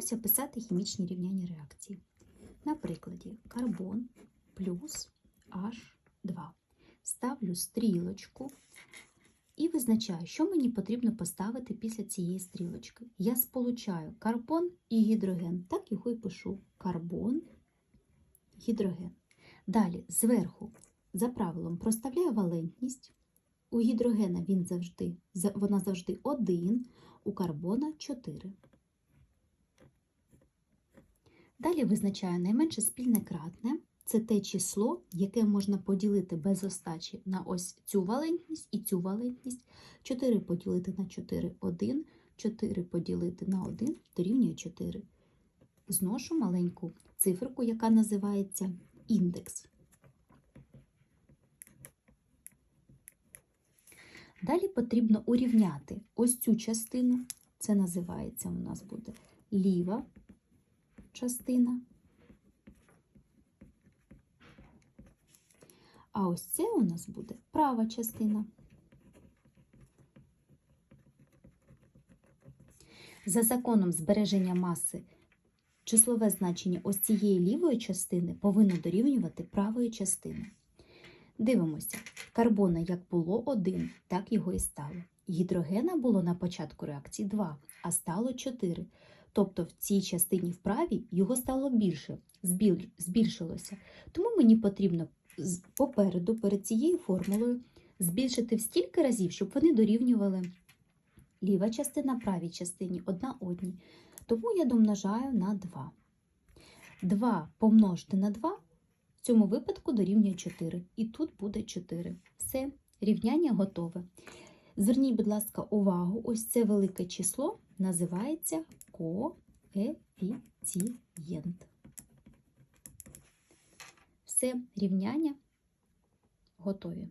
Вчимося писати хімічні рівняння реакції. На прикладі карбон плюс H2. Ставлю стрілочку і визначаю, що мені потрібно поставити після цієї стрілочки. Я сполучаю карбон і гідроген. Так його і пишу. Карбон, гідроген. Далі зверху, за правилом, проставляю валентність. У гідрогена він завжди, вона завжди 1, у карбона 4. Далі визначаю найменше спільне кратне. Це те число, яке можна поділити без остачі на ось цю валентність і цю валентність. 4 поділити на 4 – 1, 4 поділити на 1 дорівнює 4. Зношу маленьку циферку, яка називається індекс. Далі потрібно урівняти ось цю частину. Це називається у нас буде ліва частина. А ось це у нас буде права частина. За законом збереження маси числове значення ось цієї лівої частини повинно дорівнювати правої частини. Дивимося, карбона як було 1, так його і стало. Гідрогена було на початку реакції 2, а стало 4. Тобто в цій частині вправі його стало більше, збільшилося. Тому мені потрібно попереду, перед цією формулою, збільшити в стільки разів, щоб вони дорівнювали ліва частина правій частині одна одній. Тому я домножаю на 2. 2 помножити на 2 в цьому випадку дорівнює 4. І тут буде 4. Все, рівняння готове. Зверніть, будь ласка, увагу, ось це велике число називається коефіцієнт. Все, рівняння готові.